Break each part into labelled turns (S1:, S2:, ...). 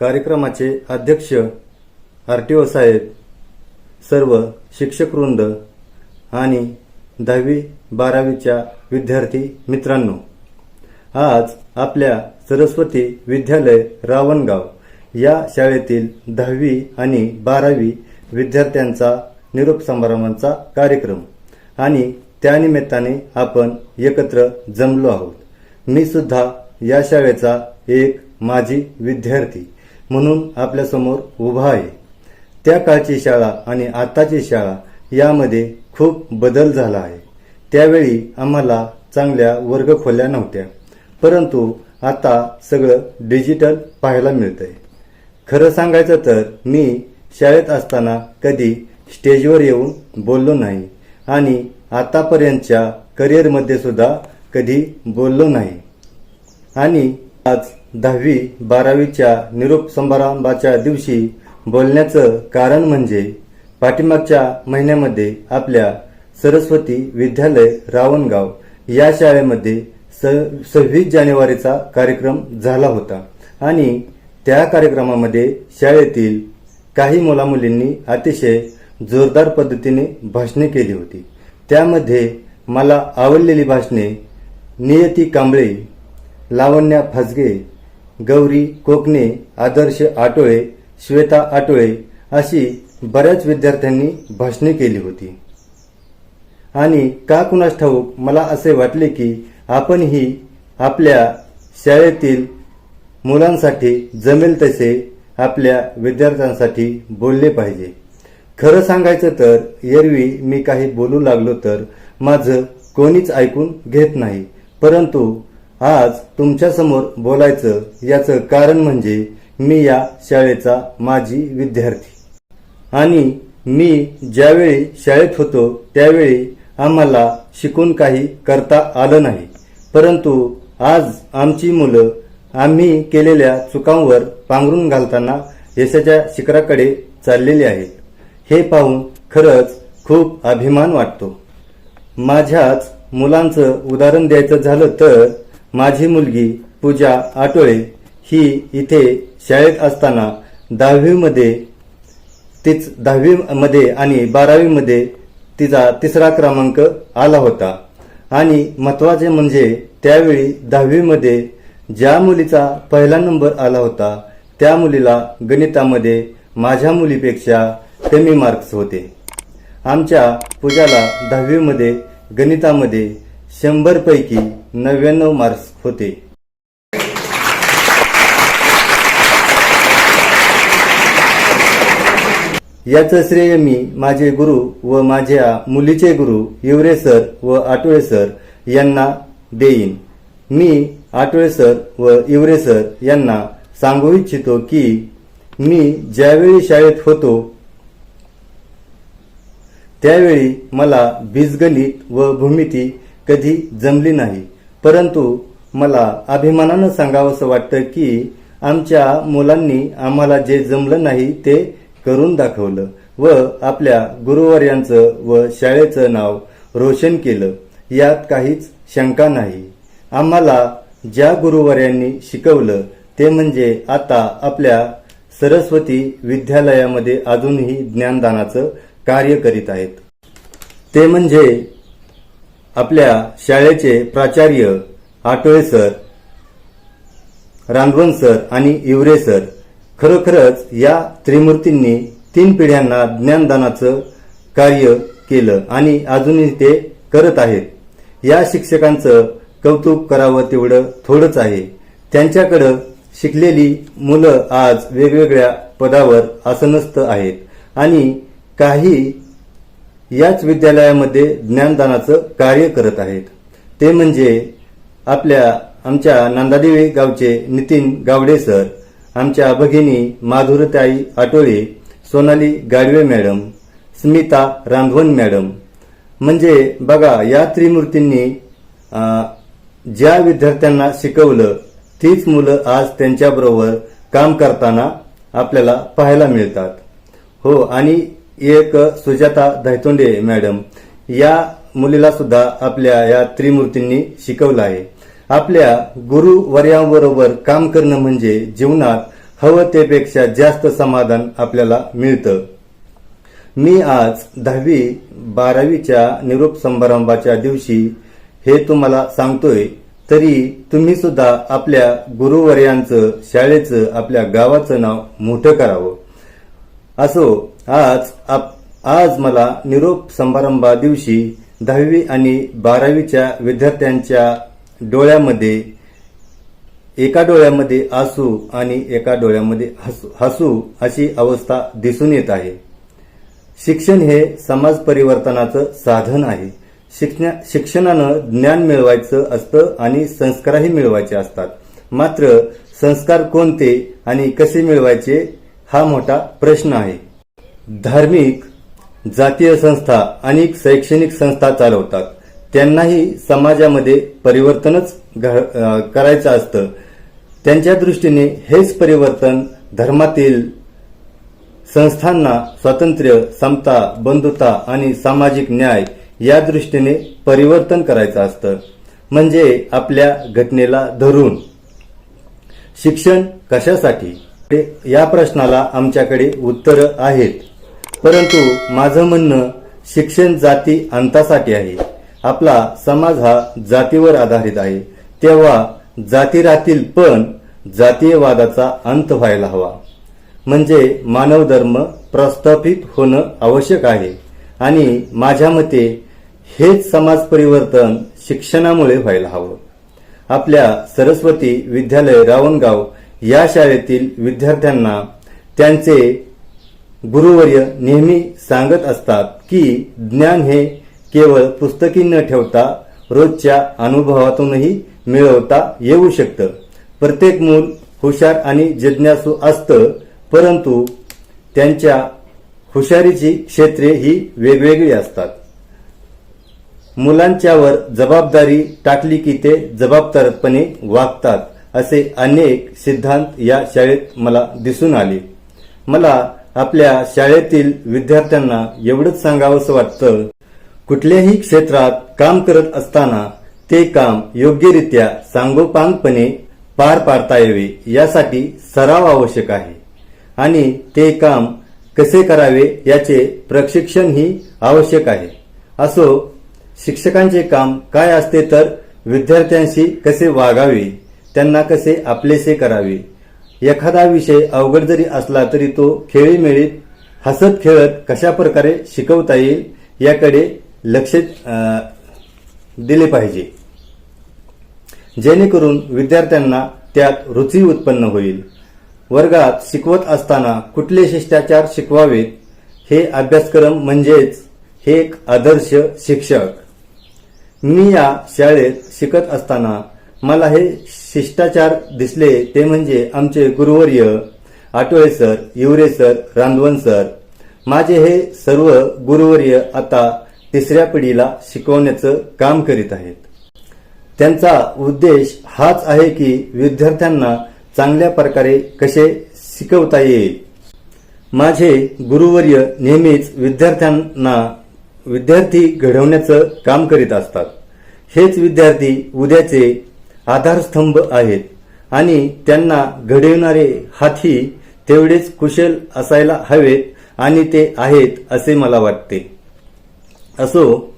S1: कार्यक्रमाचे अध्यक्ष R T O साहेब सर्व शिक्षकवृंद आणि दहावी बारावीच्या विद्यार्थी मित्रांनो आज आपल्या सरस्वती विद्यालय रावणगाव या शाळेतील दहावी आणि बारावी विद्यार्थ्यांचा निरोप समारंभांचा कार्यक्रम आणि त्यानिमित्ताने आपण एकत्र जमलो आहोत. मी सुद्धा या शाळेचा एक माजी विद्यार्थी म्हणून आपल्यासमोर उभा आहे. त्या काळची शाळा आणि आताची शाळा यामध्ये खूप बदल झाला आहे. त्यावेळी आम्हाला चांगल्या वर्गखोल्या नव्हत्या परंतु आता सगळं डिजिटल पाहायला मिळतंय. खरं सांगायचं तर मी शाळेत असताना कधी स्टेजवर येऊन बोललो नाही आणि आतापर्यंतच्या करिअरमध्ये सुद्धा कधी बोललो नाही. आणि आज दहावी बारावीच्या निरोप समारंभाच्या दिवशी बोलण्याचं कारण म्हणजे पाठीमागच्या महिन्यामध्ये आपल्या सरस्वती विद्यालय रावणगाव या शाळेमध्ये स सव्वीस जानेवारीचा कार्यक्रम झाला होता. आणि त्या कार्यक्रमामध्ये शाळेतील काही मुलामुलींनी अतिशय जोरदार पद्धतीने भाषणे केली होती. त्यामध्ये मला आवडलेली भाषणे नियती कांबळे लावण्या फासगे गौरी कोकणे आदर्श आटोळे श्वेता आटोळे अशी बऱ्याच विद्यार्थ्यांनी भाषणे केली होती. आणि का कुणास ठाऊक मला असे वाटले की आपणही आपल्या शाळेतील मुलांसाठी जमेल तसे आपल्या विद्यार्थ्यांसाठी बोलले पाहिजे. खरं सांगायचं तर एरवी मी काही बोलू लागलो तर माझं कोणीच ऐकून घेत नाही. परंतु आज तुमच्यासमोर बोलायचं याचं कारण म्हणजे मी या शाळेचा माजी विद्यार्थी. आणि मी ज्यावेळी शाळेत होतो त्यावेळी आम्हाला शिकून काही करता आलं नाही. परंतु आज आमची मुलं आम्ही केलेल्या चुकांवर पांघरून घालताना यशाच्या शिखराकडे चाललेली आहेत. हे पाहून खरंच खूप अभिमान वाटतो. माझ्याच मुलांचं उदाहरण द्यायचं झालं तर माझी मुलगी पूजा आटोळे ही इथे शाळेत असताना दहावीमध्ये तीच दहावीमध्ये आणि बारावीमध्ये तिचा तिसरा क्रमांक आला होता. आणि महत्त्वाचे म्हणजे त्यावेळी दहावीमध्ये ज्या मुलीचा पहिला नंबर आला होता त्या मुलीला गणितामध्ये माझ्या मुलीपेक्षा कमी मार्क्स होते. आमच्या पूजाला दहावीमध्ये गणितामध्ये शंभर पैकी नव्याण्णव मार्क्स होते. याचं श्रेय मी माझे गुरु व माझ्या मुलीचे गुरु हिवरे सर व आटोळे सर यांना देईन. मी आटोळे सर व इवरे सर यांना सांगू इच्छितो की मी ज्यावेळी शाळेत होतो त्यावेळी मला बीजगणित व भूमिती कधी जमली नाही. परंतु मला अभिमानानं सांगावंसं वाटतं की आमच्या मुलांनी आम्हाला जे जमलं नाही ते करून दाखवलं व आपल्या गुरुवर्यांचं व शाळेचं नाव रोशन केलं. यात काहीच शंका नाही. आम्हाला ज्या गुरुवर्यांनी शिकवलं ते म्हणजे आता आपल्या सरस्वती विद्यालयामध्ये अजूनही ज्ञानदानाचं कार्य करीत आहेत. ते म्हणजे आपल्या शाळेचे प्राचार्य आटोळे सर रांधवन सर आणि इवरे सर खरोखरच या त्रिमूर्तींनी तीन पिढ्यांना ज्ञानदानाचं कार्य केलं आणि अजूनही ते करत आहेत. या शिक्षकांचं कौतुक करावं तेवढं थोडंच आहे. त्यांच्याकडं शिकलेली मुलं आज वेगवेगळ्या पदावर आसनस्थ आहेत आणि काही याच विद्यालयामध्ये ज्ञानदानाचं कार्य करत आहेत. ते म्हणजे आपल्या आमच्या नंदादेवी गावचे नितीन गावडे सर आमच्या भगिनी माधुरताई आटोळे सोनाली गाडवे मॅडम स्मिता रांधवन मॅडम. म्हणजे बघा या त्रिमूर्तींनी ज्या विद्यार्थ्यांना शिकवलं तीच मुलं आज त्यांच्याबरोबर काम करताना आपल्याला पाहायला मिळतात. हो आणि एक सुजाता धैतोंडे मॅडम. या मुलीला सुद्धा आपल्या या त्रिमूर्तींनी शिकवलं आहे. आपल्या गुरुवर्यांबरोबर काम करणं म्हणजे जीवनात हवं तेपेक्षा जास्त समाधान आपल्याला मिळतं. मी आज दहावी बारावीच्या निरोप समारंभाच्या दिवशी हे तुम्हाला सांगतोय तरी तुम्ही सुद्धा आपल्या गुरुवर्यांचं शाळेचं आपल्या गावाचं नाव मोठं करावं. असो आज आप आज मला निरोप समारंभा दिवशी दहावी आणि बारावीच्या विद्यार्थ्यांच्या डोळ्यामध्ये एका डोळ्यामध्ये आसू आणि एका डोळ्यामध्ये हसू हसू अशी अवस्था दिसून येत आहे. शिक्षण हे समाज परिवर्तनाचं साधन आहे. शिक्षणा शिक्षणानं ज्ञान मिळवायचं असतं आणि संस्कारही मिळवायचे असतात. मात्र संस्कार कोणते आणि कसे मिळवायचे हा मोठा प्रश्न आहे. धार्मिक जातीय संस्था अनेक शैक्षणिक संस्था चालवतात. त्यांनाही समाजामध्ये परिवर्तनच घ- करायचं असतं. त्यांच्या दृष्टीने हेच परिवर्तन धर्मातील संस्थांना स्वातंत्र्य समता बंधुता आणि सामाजिक न्याय या दृष्टीने परिवर्तन करायचं असतं. म्हणजे आपल्या घटनेला धरून. शिक्षण कशासाठी? या प्रश्नाला आमच्याकडे उत्तरं आहेत. परंतु माझं म्हणणं शिक्षण जाती अंतासाठी आहे. आपला समाज हा जातीवर आधारित आहे. तेव्हा जाती राहतील पण जातीयवादाचा अंत व्हायला हवा. म्हणजे मानव धर्म प्रस्थापित होणं आवश्यक आहे. आणि माझ्या मते हेच समाज परिवर्तन शिक्षणामुळे व्हायला हवं. आपल्या सरस्वती विद्यालय रावणगाव या शाळेतील विद्यार्थ्यांना त्यांचे गुरुवर्य नेहमी सांगत असतात की ज्ञान हे केवळ पुस्तकी न ठेवता रोजच्या अनुभवातूनही मिळवता येऊ शकतं. प्रत्येक मूल हुशार आणि जिज्ञासू असतं परंतु त्यांच्या हुशारीची क्षेत्रे ही वेगवेगळी असतात. मुलांच्यावर जबाबदारी टाकली की ते जबाबदारपणे वागतात असे अनेक सिद्धांत या शाळेत मला दिसून आले. मला आपल्या शाळेतील विद्यार्थ्यांना एवढंच सांगावंसं वाटतं कुठल्याही क्षेत्रात काम करत असताना ते काम योग्यरित्या सांगोपांगपणे पार पाडता यावे यासाठी सराव आवश्यक आहे. आणि ते काम कसे करावे याचे प्रशिक्षणही आवश्यक आहे. असो शिक्षकांचे काम काय असते तर विद्यार्थ्यांशी कसे वागावे त्यांना कसे आपलेसे करावे एखादा विषय अवघड जरी असला तरी तो खेळीमेळीत हसत खेळत कशा प्रकारे शिकवता येईल याकडे लक्ष दिले पाहिजे. जेणेकरून विद्यार्थ्यांना त्यात रुची उत्पन्न होईल. वर्गात शिकवत असताना कुठले शिष्टाचार शिकवावेत हे अभ्यासक्रम म्हणजेच हे एक आदर्श शिक्षक. मी या शाळेत शिकत असताना मला हे शिष्टाचार दिसले ते म्हणजे आमचे गुरुवर्य Atole sir Yuvare sir Randhavan sir. माझे हे सर्व गुरुवर्य आता तिसऱ्या पिढीला शिकवण्याचं काम करीत आहेत. त्यांचा उद्देश हाच आहे की विद्यार्थ्यांना चांगल्या प्रकारे कसे शिकवता येईल. माझे गुरुवर्य नेहमीच विद्यार्थ्यांना विद्यार्थी घडवण्याचं काम करीत असतात. हेच विद्यार्थी उद्याचे आधारस्तंभ आहेत. आणि त्यांना घडविणारे हाती तेवढेच कुशल असायला हवेत आणि ते आहेत असे मला वाटते. असो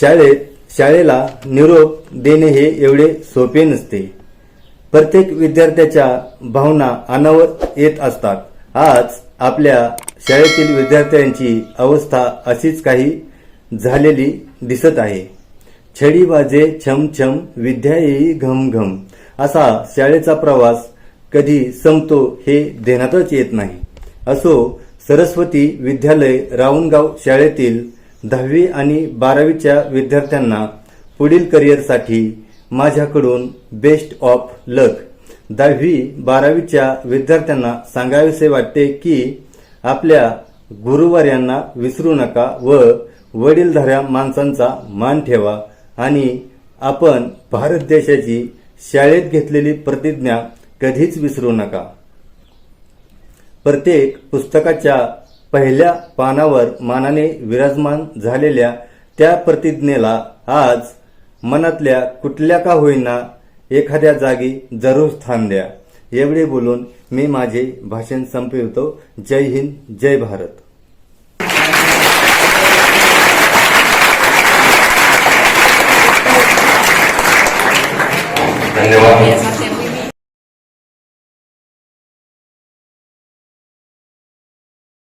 S1: शाळेत शाळेला निरोप देणे हे एवढे सोपे नसते. प्रत्येक विद्यार्थ्याच्या भावना अनावर येत असतात. आज आपल्या शाळेतील विद्यार्थ्यांची अवस्था अशीच काही झालेली दिसत आहे. छडी वाजे छम छम विद्या येई घम घम. असा शाळेचा प्रवास कधी संपतो हे ध्यानातच येत नाही. असो सरस्वती विद्यालय रावणगाव शाळेतील दहावी आणि बारावीच्या विद्यार्थ्यांना पुढील करिअरसाठी माझ्याकडून बेस्ट ऑफ लक दहावी बारावीच्या विद्यार्थ्यांना सांगावेसे वाटते की आपल्या गुरुवार्यांना विसरू नका व वडीलधाऱ्या माणसांचा मान ठेवा. आणि आपण भारत देशाची शाळेत घेतलेली प्रतिज्ञा कधीच विसरू नका. प्रत्येक पुस्तकाच्या पहिल्या पानावर मानाने विराजमान झालेल्या त्या प्रतिज्ञेला आज मनातल्या कुठल्या का होईना एखाद्या जागी जरूर स्थान द्या. एवढे बोलून मी माझे भाषण संपवितो. जय हिंद जय भारत. धन्यवाद.